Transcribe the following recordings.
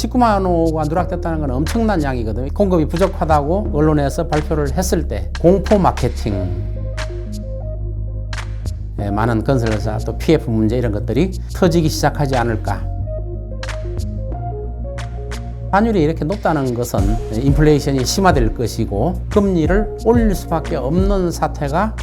19만 호가 누락됐다는 건 엄청난 양이거든요. 공급이 부족하다고 언론에서 발표를 했을 때 공포 마케팅 예, 많은 건설회사 또 PF 문제 이런 것들이 터지기 시작하지 않을까. 환율이 이렇게 높다는 것은 인플레이션이 심화될 것이고 금리를 올릴 수밖에 없는 사태가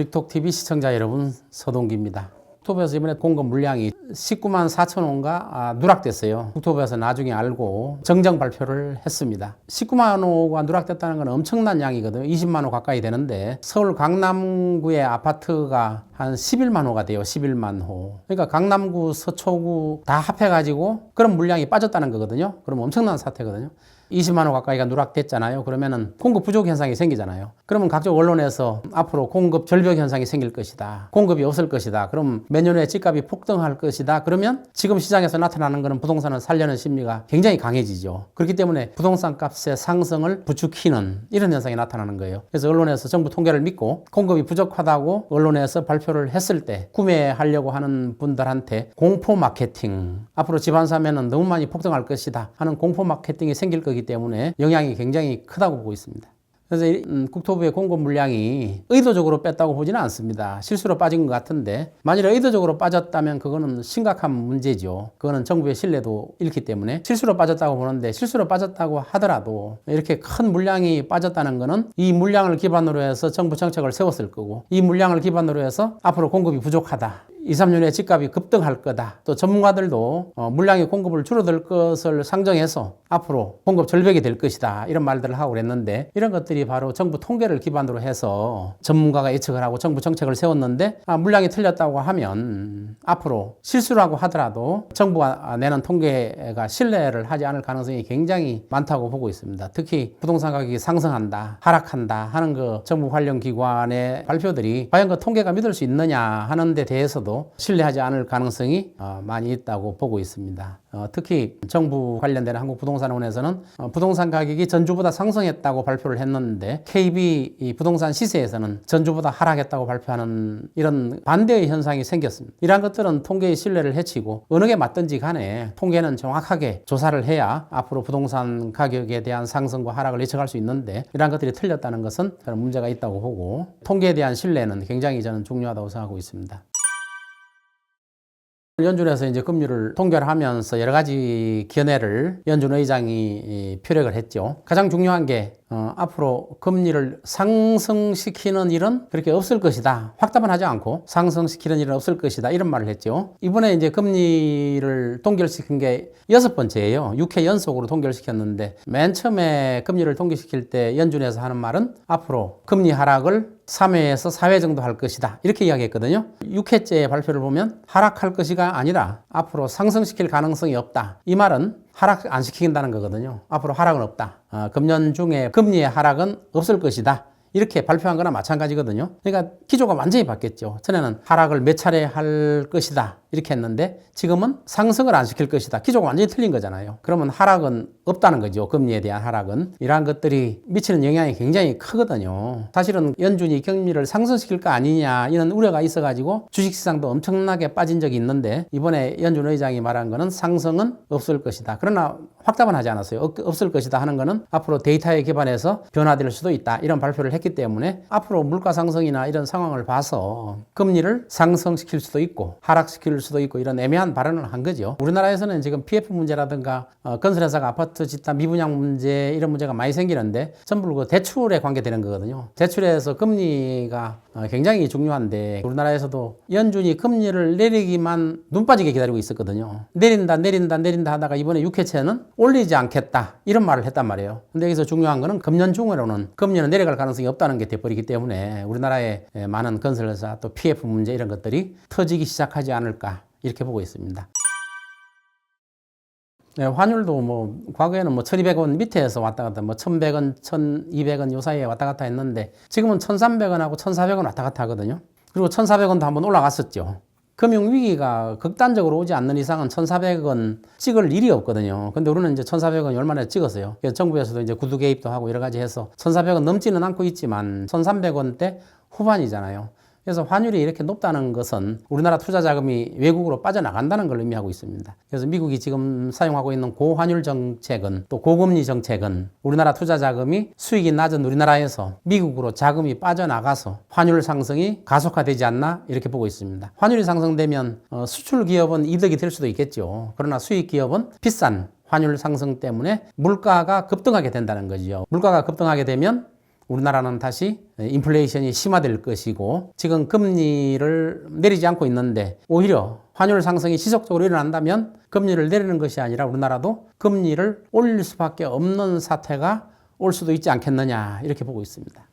빅톡 TV 시청자 여러분 서동기입니다. 국토부에서 이번에 공급 물량이 19만 4천 호가 아, 누락됐어요. 국토부에서 나중에 알고 정정 발표를 했습니다. 19만 호가 누락됐다는 건 엄청난 양이거든요. 20만 호 가까이 되는데 서울 강남구의 아파트가 한 11만 호가 돼요. 11만 호. 그러니까 강남구, 서초구 다 합해가지고 그런 물량이 빠졌다는 거거든요. 그럼 엄청난 사태거든요. 20만 호 가까이가 누락됐잖아요. 그러면은 공급 부족 현상이 생기잖아요. 그러면 각종 언론에서 앞으로 공급 절벽 현상이 생길 것이다. 공급이 없을 것이다. 그럼 매년 후에 집값이 폭등할 것이다. 그러면 지금 시장에서 나타나는 것은 부동산을 살려는 심리가 굉장히 강해지죠. 그렇기 때문에 부동산 값의 상승을 부추기는 이런 현상이 나타나는 거예요. 그래서 언론에서 정부 통계를 믿고 공급이 부족하다고 언론에서 발표를 했을 때 구매하려고 하는 분들한테 공포 마케팅 앞으로 집안 사면은 너무 많이 폭등할 것이다 하는 공포 마케팅이 생길 거기 때문에 영향이 굉장히 크다고 보고 있습니다. 그래서 이, 음, 국토부의 공급 물량이 의도적으로 뺐다고 보지는 않습니다. 실수로 빠진 것 같은데 만일 의도적으로 빠졌다면 그거는 심각한 문제죠. 그거는 정부의 신뢰도 잃기 때문에 실수로 빠졌다고 보는데 실수로 빠졌다고 하더라도 이렇게 큰 물량이 빠졌다는 거는 이 물량을 기반으로 해서 정부 정책을 세웠을 거고 이 물량을 기반으로 해서 앞으로 공급이 부족하다. 2, 3년에 집값이 급등할 거다. 또 전문가들도 어, 물량의 공급을 줄어들 것을 상정해서 앞으로 공급 절벽이 될 것이다. 이런 말들을 하고 그랬는데 이런 것들이 바로 정부 통계를 기반으로 해서 전문가가 예측을 하고 정부 정책을 세웠는데 아, 물량이 틀렸다고 하면 앞으로 실수라고 하더라도 정부가 내는 통계가 신뢰를 하지 않을 가능성이 굉장히 많다고 보고 있습니다. 특히 부동산 가격이 상승한다, 하락한다 하는 그 정부 관련 기관의 발표들이 과연 그 통계가 믿을 수 있느냐 하는 데 대해서도 신뢰하지 않을 가능성이 어, 많이 있다고 보고 있습니다. 어, 특히 정부 관련된 한국 부동산원에서는 어, 부동산 가격이 전주보다 상승했다고 발표를 했는데 KB 이 부동산 시세에서는 전주보다 하락했다고 발표하는 이런 반대의 현상이 생겼습니다. 이러한 것들은 통계의 신뢰를 해치고 어느 게 맞든지 간에 통계는 정확하게 조사를 해야 앞으로 부동산 가격에 대한 상승과 하락을 예측할 수 있는데 이러한 것들이 틀렸다는 것은 그런 문제가 있다고 보고 통계에 대한 신뢰는 굉장히 저는 중요하다고 생각하고 있습니다. 연준에서 이제 금리를 동결하면서 여러 가지 견해를 연준 의장이 표력을 했죠. 가장 중요한 게 어, 앞으로 금리를 상승시키는 일은 그렇게 없을 것이다. 확답은 하지 않고 상승시키는 일은 없을 것이다. 이런 말을 했죠. 이번에 이제 금리를 동결시킨 게 여섯 번째예요. 6회 연속으로 동결시켰는데 맨 처음에 금리를 동결시킬 때 연준에서 하는 말은 앞으로 금리 하락을 3회에서 4회 정도 할 것이다. 이렇게 이야기했거든요. 6회째 발표를 보면 하락할 것이가 아니라 앞으로 상승시킬 가능성이 없다. 이 말은 하락 안 시킨다는 거거든요. 앞으로 하락은 없다. 어, 금년 중에 금리의 하락은 없을 것이다. 이렇게 발표한 거나 마찬가지거든요. 그러니까 기조가 완전히 바뀌었죠. 전에는 하락을 몇 차례 할 것이다. 이렇게 했는데 지금은 상승을 안 시킬 것이다. 기조가 완전히 틀린 거잖아요. 그러면 하락은 없다는 거죠. 금리에 대한 하락은. 이러한 것들이 미치는 영향이 굉장히 크거든요. 사실은 연준이 금리를 상승시킬 거 아니냐 이런 우려가 있어가지고 주식시장도 엄청나게 빠진 적이 있는데 이번에 연준 의장이 말한 거는 상승은 없을 것이다. 그러나 확답은 하지 않았어요. 없, 없을 것이다 하는 거는 앞으로 데이터에 기반해서 변화될 수도 있다. 이런 발표를 했기 때문에 앞으로 물가 상승이나 이런 상황을 봐서 금리를 상승시킬 수도 있고 하락시킬 수도 있고 이런 애매한 발언을 한 거죠. 우리나라에서는 지금 PF 문제라든가 어, 건설회사가 아파트 짓다 미분양 문제 이런 문제가 많이 생기는데 전부 그 대출에 관계되는 거거든요. 대출에서 금리가 어, 굉장히 중요한데 우리나라에서도 연준이 금리를 내리기만 눈 빠지게 기다리고 있었거든요. 내린다 내린다 내린다 하다가 이번에 6회째는 올리지 않겠다 이런 말을 했단 말이에요. 근데 여기서 중요한 거는 금년 중으로는 금리는 내려갈 가능성이 없다는 게 돼버리기 때문에 우리나라의 많은 건설회사 또 PF 문제 이런 것들이 터지기 시작하지 않을까 이렇게 보고 있습니다. 네, 환율도 뭐 과거에는 뭐 1200원 밑에서 왔다 갔다 뭐 1100원, 1200원 요 사이에 왔다 갔다 했는데 지금은 1300원하고 1400원 왔다 갔다 하거든요. 그리고 1400원도 한번 올라갔었죠. 금융위기가 극단적으로 오지 않는 이상은 1,400원 찍을 일이 없거든요. 근데 우리는 이제 1,400원 얼마나 찍었어요. 정부에서도 이제 구두 개입도 하고 여러 가지 해서 1,400원 넘지는 않고 있지만 1,300원대 후반이잖아요. 그래서 환율이 이렇게 높다는 것은 우리나라 투자 자금이 외국으로 빠져나간다는 걸 의미하고 있습니다. 그래서 미국이 지금 사용하고 있는 고환율 정책은 또 고금리 정책은 우리나라 투자 자금이 수익이 낮은 우리나라에서 미국으로 자금이 빠져나가서 환율 상승이 가속화되지 않나 이렇게 보고 있습니다. 환율이 상승되면 어, 수출 기업은 이득이 될 수도 있겠죠. 그러나 수익 기업은 비싼 환율 상승 때문에 물가가 급등하게 된다는 거지요. 물가가 급등하게 되면 우리나라는 다시 인플레이션이 심화될 것이고 지금 금리를 내리지 않고 있는데 오히려 환율 상승이 지속적으로 일어난다면 금리를 내리는 것이 아니라 우리나라도 금리를 올릴 수밖에 없는 사태가 올 수도 있지 않겠느냐 이렇게 보고 있습니다.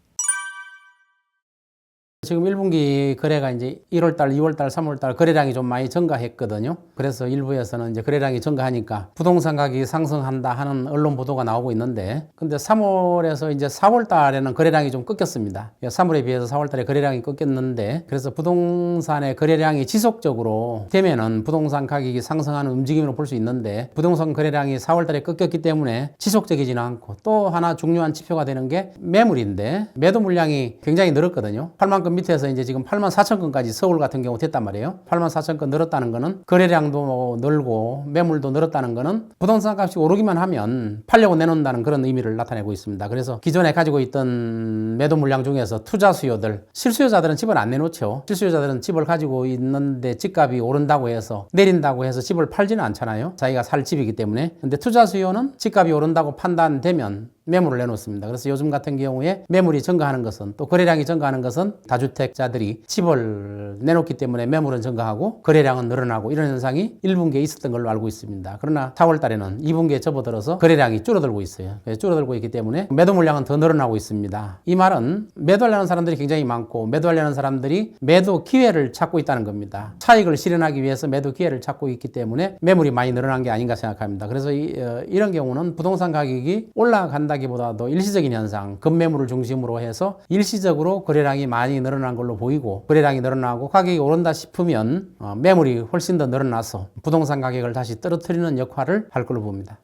지금 1분기 거래가 이제 1월달, 2월달, 3월달 거래량이 좀 많이 증가했거든요. 그래서 일부에서는 이제 거래량이 증가하니까 부동산 가격이 상승한다 하는 언론 보도가 나오고 있는데, 근데 3월에서 이제 4월달에는 거래량이 좀 꺾였습니다. 3월에 비해서 4월달에 거래량이 꺾였는데, 그래서 부동산의 거래량이 지속적으로 되면은 부동산 가격이 상승하는 움직임으로 볼 수 있는데, 부동산 거래량이 4월달에 꺾였기 때문에 지속적이지는 않고 또 하나 중요한 지표가 되는 게 매물인데, 매도 물량이 굉장히 늘었거든요. 8만 건 밑에서 이제 지금 8만 4천 건까지 서울 같은 경우 됐단 말이에요. 8만 4천 건 늘었다는 거는 거래량도 늘고 매물도 늘었다는 거는 부동산 값이 오르기만 하면 팔려고 내놓는다는 그런 의미를 나타내고 있습니다. 그래서 기존에 가지고 있던 매도 물량 중에서 투자 수요들, 실수요자들은 집을 안 내놓죠. 실수요자들은 집을 가지고 있는데 집값이 오른다고 해서 내린다고 해서 집을 팔지는 않잖아요. 자기가 살 집이기 때문에. 근데 투자 수요는 집값이 오른다고 판단되면 매물을 내놓습니다. 그래서 요즘 같은 경우에 매물이 증가하는 것은 또 거래량이 증가하는 것은 다주택자들이 집을 내놓기 때문에 매물은 증가하고 거래량은 늘어나고 이런 현상이 1분기에 있었던 걸로 알고 있습니다. 그러나 4월 달에는 2분기에 접어들어서 거래량이 줄어들고 있어요. 줄어들고 있기 때문에 매도 물량은 더 늘어나고 있습니다. 이 말은 매도하려는 사람들이 굉장히 많고 매도하려는 사람들이 매도 기회를 찾고 있다는 겁니다. 차익을 실현하기 위해서 매도 기회를 찾고 있기 때문에 매물이 많이 늘어난 게 아닌가 생각합니다. 그래서 이, 어, 이런 경우는 부동산 가격이 올라간다 기보다도 일시적인 현상, 급매물을 중심으로 해서 일시적으로 거래량이 많이 늘어난 걸로 보이고 거래량이 늘어나고 가격이 오른다 싶으면 어, 매물이 훨씬 더 늘어나서 부동산 가격을 다시 떨어뜨리는 역할을 할 걸로 봅니다.